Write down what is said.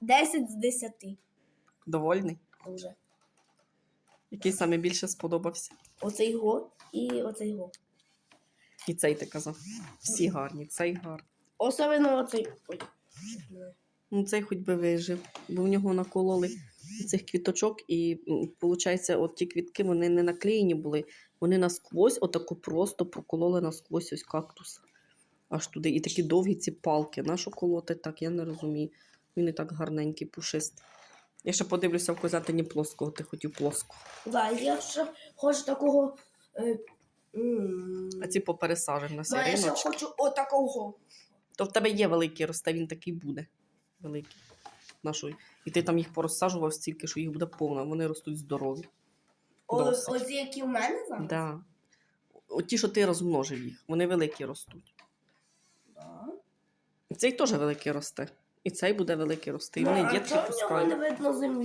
10 з 10. Довольний? Дуже. Який саме більше сподобався? Оцей го і оцей го. І цей ти казав. Всі гарні, цей гарний. Особливо оцей. Ой. Ну, цей хоч би вижив, бо в нього накололи цих квіточок, і виходить, от ті квітки вони не наклеєні були, вони насквозь, отако просто прокололи насквозь ось кактус. Аж туди. І такі довгі ці палки. Нащо колоти так, я не розумію. Він і так гарненький, пушистий. Я ще подивлюся в козятині плоского, ти хотів плоского. Да, я ще хочу такого. Е, м, А ці попересажив на да, я ще хочу отакого. То в тебе є великий росте, він такий буде. Великий. Нашої. І ти там їх порозсаджував стільки, що їх буде повно, вони ростуть здорові. О- Досить. Оці, які в мене зараз? Да. От ті, що ти розмножив їх, вони великі ростуть. Да. Цей теж великий росте. І цей буде великий рости. Ну, а дітки чого